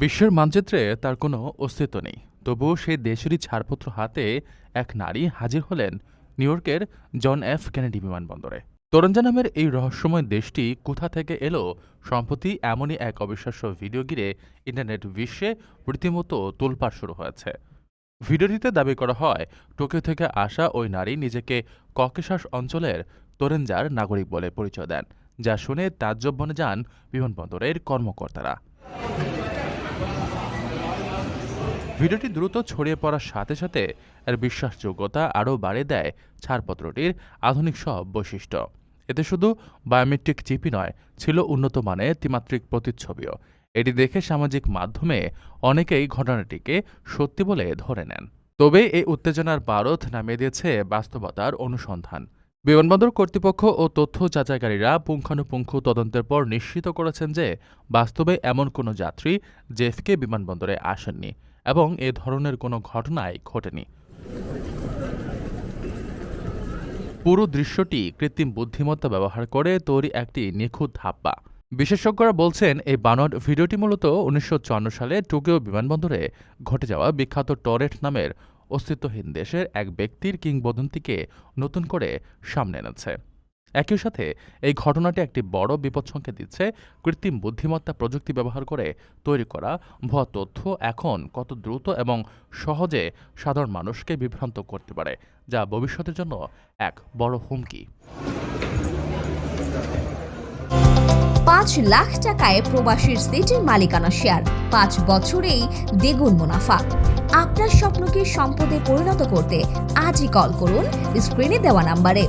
বিশ্বের মানচিত্রে তার কোনো অস্তিত্ব নেই। তবুও সেই দেশেরই ছাড়পত্র হাতে এক নারী হাজির হলেন নিউ ইয়র্কের জন এফ কেনেডি বিমানবন্দরে। তরঞ্জা নামের এই রহস্যময় দেশটি কোথা থেকে এলো সম্প্রতি এমনই এক অবিশ্বাস্য ভিডিও ঘিরে ইন্টারনেট বিশ্বে রীতিমতো তোলপাড় শুরু হয়েছে। ভিডিওটিতে দাবি করা হয়, টোকিও থেকে আসা ওই নারী নিজেকে ককেশাস অঞ্চলের তোরেঞ্জার নাগরিক বলে পরিচয় দেন, যা শুনে তাজ্জব বনে যান বিমানবন্দরের কর্মকর্তারা। ভিডিওটি দ্রুত ছড়িয়ে পড়ার সাথে সাথে এর বিশ্বাসযোগ্যতা আরও বাড়িয়ে দেয় ছাড়পত্রটির আধুনিক সব বৈশিষ্ট্য। এতে শুধু বায়োমেট্রিক চিপই নয়, ছিল উন্নত মানের ত্রিমাত্রিক প্রতিচ্ছবিও। এটি দেখে সামাজিক মাধ্যমে অনেকেই ঘটনাটিকে সত্যি বলে ধরে নেন। তবে এই উত্তেজনার বারদ নামিয়ে দিয়েছে বাস্তবতার অনুসন্ধান। বিমানবন্দর কর্তৃপক্ষ ও তথ্য যাচাইকারীরা পুঙ্খানুপুঙ্খ তদন্তের পর নিশ্চিত করেছেন যে বাস্তবে এমন কোনো যাত্রী জেফকে বিমানবন্দরে আসেননি। এবং এ ধরনের কোনো ঘটনাই ঘটেনি। পুরো দৃশ্যটি কৃত্রিম বুদ্ধিমত্তা ব্যবহার করে তৈরি একটি নিখুঁত ধাপ্পা। বিশেষজ্ঞরা বলছেন, এই বানর ভিডিওটি মূলত উনিশশো চুয়ান্ন সালে টোকিও বিমানবন্দরে ঘটে যাওয়া বিখ্যাত টরেট নামের অস্তিত্বহীন দেশের এক ব্যক্তির কিংবদন্তিকে নতুন করে সামনে এনেছে। একই সাথে এই ঘটনাটি একটি বড় বিপদসংকেত দিচ্ছে কৃত্রিম বুদ্ধিমত্তা প্রযুক্তি ব্যবহার করে তৈরি করা ভুয়া তথ্য এখন কত দ্রুত এবং সহজে সাধারণ মানুষকে বিভ্রান্ত করতে পারে, যা ভবিষ্যতের জন্য এক বড় হুমকি। পাঁচ লাখ টাকায় প্রবাসীর সিটির মালিকানা শেয়ার, পাঁচ বছরেই দ্বিগুণ মুনাফা। আপনার স্বপ্নকে সম্পদে পরিণত করতে আজই কল করুন স্ক্রিনে দেওয়া নাম্বারে।